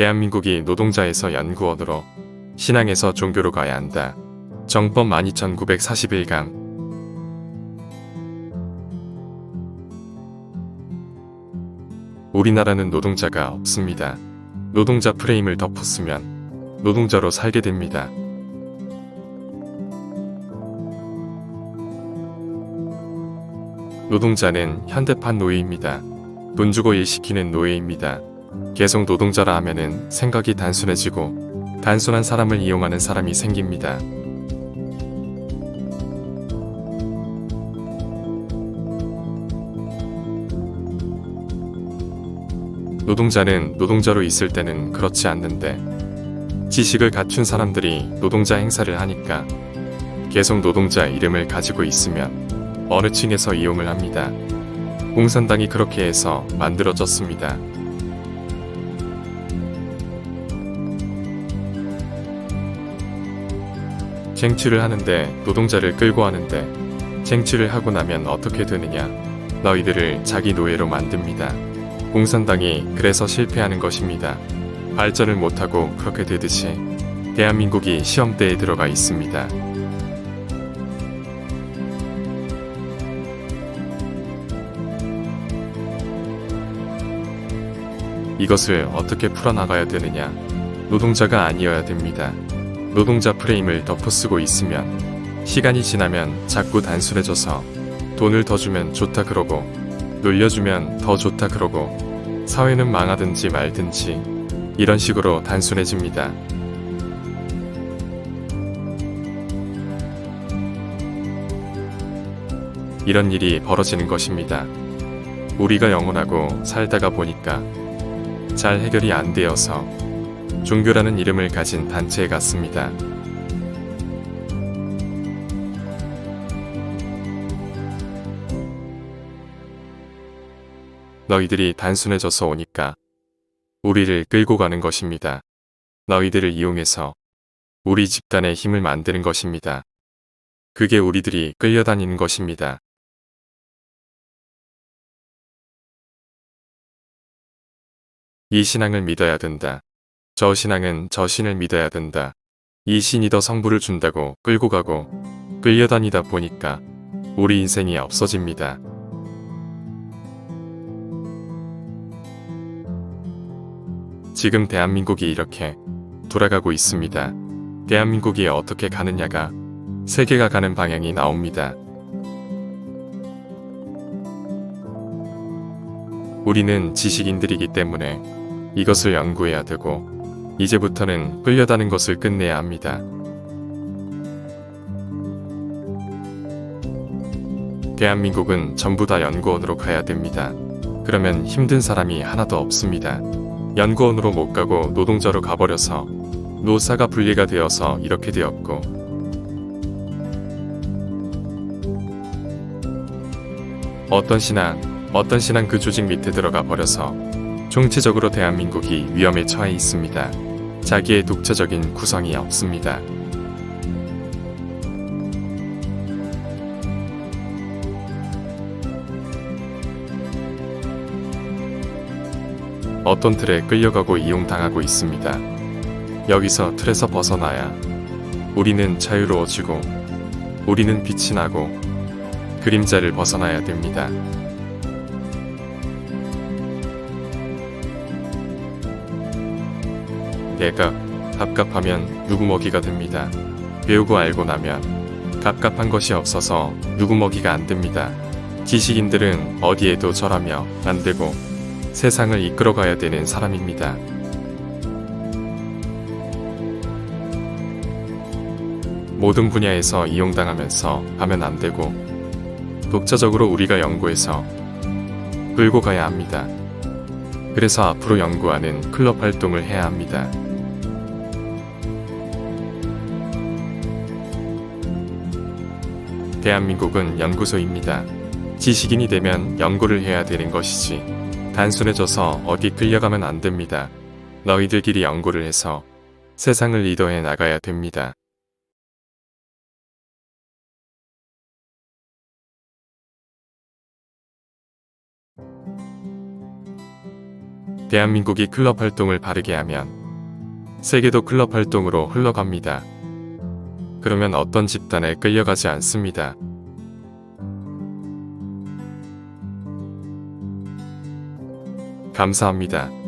대한민국이 노동자에서 연구원으로 신앙에서 종교로 가야 한다. 정법 12941강 우리나라는 노동자가 없습니다. 노동자 프레임을 덮었으면 노동자로 살게 됩니다. 노동자는 현대판 노예입니다. 돈 주고 일 시키는 노예입니다. 계속 노동자라 하면은 생각이 단순해지고 단순한 사람을 이용하는 사람이 생깁니다. 노동자는 노동자로 있을 때는 그렇지 않는데 지식을 갖춘 사람들이 노동자 행사를 하니까 계속 노동자 이름을 가지고 있으면 어느 층에서 이용을 합니다. 공산당이 그렇게 해서 만들어졌습니다. 쟁취를 하는데 노동자를 끌고 하는데 쟁취를 하고 나면 어떻게 되느냐? 너희들을 자기 노예로 만듭니다. 공산당이 그래서 실패하는 것입니다. 발전을 못하고 그렇게 되듯이 대한민국이 시험대에 들어가 있습니다. 이것을 어떻게 풀어나가야 되느냐? 노동자가 아니어야 됩니다. 노동자 프레임을 덮어쓰고 있으면 시간이 지나면 자꾸 단순해져서 돈을 더 주면 좋다 그러고 놀려주면 더 좋다 그러고 사회는 망하든지 말든지 이런 식으로 단순해집니다. 이런 일이 벌어지는 것입니다. 우리가 영원하고 살다가 보니까 잘 해결이 안 되어서 종교라는 이름을 가진 단체에 갔습니다. 너희들이 단순해져서 오니까 우리를 끌고 가는 것입니다. 너희들을 이용해서 우리 집단의 힘을 만드는 것입니다. 그게 우리들이 끌려다니는 것입니다. 이 신앙을 믿어야 된다. 저 신앙은 저 신을 믿어야 된다. 이 신이 더 성부를 준다고 끌고 가고 끌려다니다 보니까 우리 인생이 없어집니다. 지금 대한민국이 이렇게 돌아가고 있습니다. 대한민국이 어떻게 가느냐가 세계가 가는 방향이 나옵니다. 우리는 지식인들이기 때문에 이것을 연구해야 되고 이제부터는 끌려다는 것을 끝내야 합니다. 대한민국은 전부 다 연구원으로 가야 됩니다. 그러면 힘든 사람이 하나도 없습니다. 연구원으로 못 가고 노동자로 가버려서 노사가 분리가 되어서 이렇게 되었고 어떤 신앙, 어떤 신앙 그 조직 밑에 들어가 버려서 총체적으로 대한민국이 위험에 처해 있습니다. 자기의 독자적인 구성이 없습니다. 어떤 틀에 끌려가고 이용당하고 있습니다. 여기서 틀에서 벗어나야 우리는 자유로워지고 우리는 빛이 나고 그림자를 벗어나야 됩니다. 내가 갑갑하면 누구 먹이가 됩니다. 배우고 알고 나면 갑갑한 것이 없어서 누구 먹이가 안 됩니다. 지식인들은 어디에도 절하며 안 되고 세상을 이끌어가야 되는 사람입니다. 모든 분야에서 이용당하면서 가면 안 되고 독자적으로 우리가 연구해서 끌고 가야 합니다. 그래서 앞으로 연구하는 클럽 활동을 해야 합니다. 대한민국은 연구소입니다. 지식인이 되면 연구를 해야 되는 것이지 단순해져서 어디 끌려가면 안 됩니다. 너희들끼리 연구를 해서 세상을 리더해 나가야 됩니다. 대한민국이 클럽 활동을 바르게 하면 세계도 클럽 활동으로 흘러갑니다. 그러면 어떤 집단에 끌려가지 않습니다. 감사합니다.